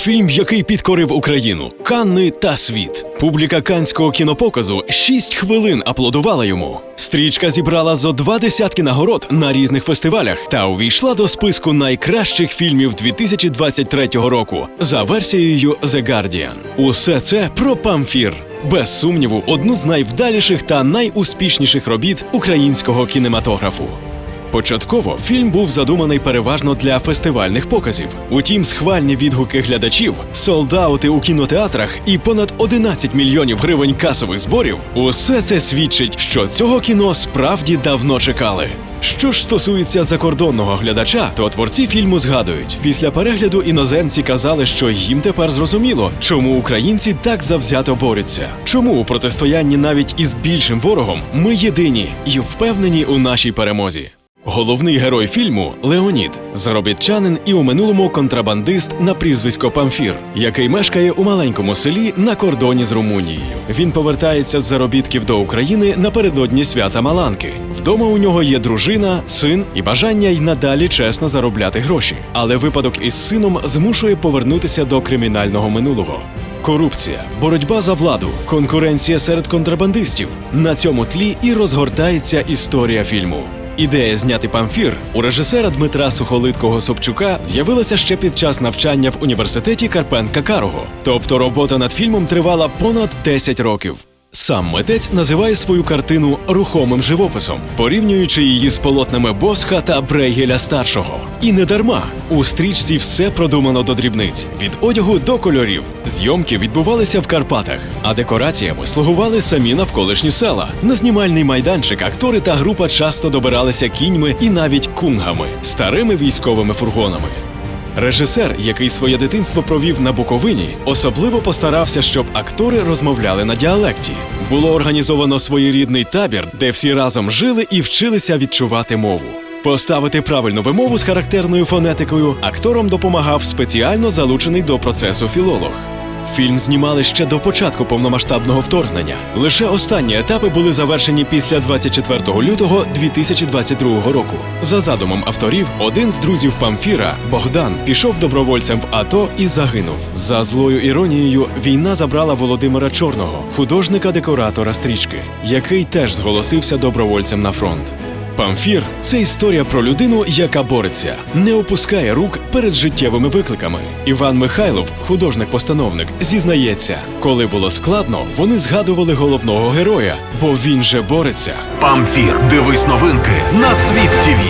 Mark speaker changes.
Speaker 1: Фільм, який підкорив Україну, Канни та світ. Публіка канського кінопоказу 6 хвилин аплодувала йому. Стрічка зібрала зо два десятки нагород на різних фестивалях та увійшла до списку найкращих фільмів 2023 року за версією The Guardian. Усе це про Памфір. Без сумніву, одну з найвдаліших та найуспішніших робіт українського кінематографу. Початково фільм був задуманий переважно для фестивальних показів. Утім, схвальні відгуки глядачів, солдаути у кінотеатрах і понад 11 мільйонів гривень касових зборів усе це свідчить, що цього кіно справді давно чекали. Що ж стосується закордонного глядача, то творці фільму згадують, після перегляду іноземці казали, що їм тепер зрозуміло, чому українці так завзято борються, чому у протистоянні навіть із більшим ворогом ми єдині і впевнені у нашій перемозі. Головний герой фільму Леонід, заробітчанин і у минулому контрабандист на прізвисько Памфір, який мешкає у маленькому селі на кордоні з Румунією. Він повертається з заробітків до України напередодні свята Маланки. Вдома у нього є дружина, син і бажання й надалі чесно заробляти гроші. Але випадок із сином змушує повернутися до кримінального минулого. Корупція, боротьба за владу, конкуренція серед контрабандистів. На цьому тлі і розгортається історія фільму. Ідея зняти памфір у режисера Дмитра Сухолиткого Собчука з'явилася ще під час навчання в університеті Карпенка Карого. Тобто робота над фільмом тривала понад 10 років. Сам митець називає свою картину рухомим живописом, порівнюючи її з полотнами Босха та Брейгеля старшого. І не дарма у стрічці все продумано до дрібниць від одягу до кольорів. Зйомки відбувалися в Карпатах, а декораціями слугували самі навколишні села. На знімальний майданчик актори та група часто добиралися кіньми і навіть кунгами, старими військовими фургонами. Режисер, який своє дитинство провів на Буковині, особливо постарався, щоб актори розмовляли на діалекті. Було організовано своєрідний табір, де всі разом жили і вчилися відчувати мову. Поставити правильну вимову з характерною фонетикою акторам допомагав спеціально залучений до процесу філолог. Фільм знімали ще до початку повномасштабного вторгнення. Лише останні етапи були завершені після 24 лютого 2022 року. За задумом авторів, один з друзів Памфіра, Богдан, пішов добровольцем в АТО і загинув. За злою іронією, війна забрала Володимира Чорного, художника-декоратора стрічки, який теж зголосився добровольцем на фронт. Памфір це історія про людину, яка бореться, не опускає рук перед життєвими викликами. Іван Михайлов, художник-постановник, зізнається, коли було складно, вони згадували головного героя, бо він же бореться.
Speaker 2: Памфір. Дивись новинки на світ ТІВІ.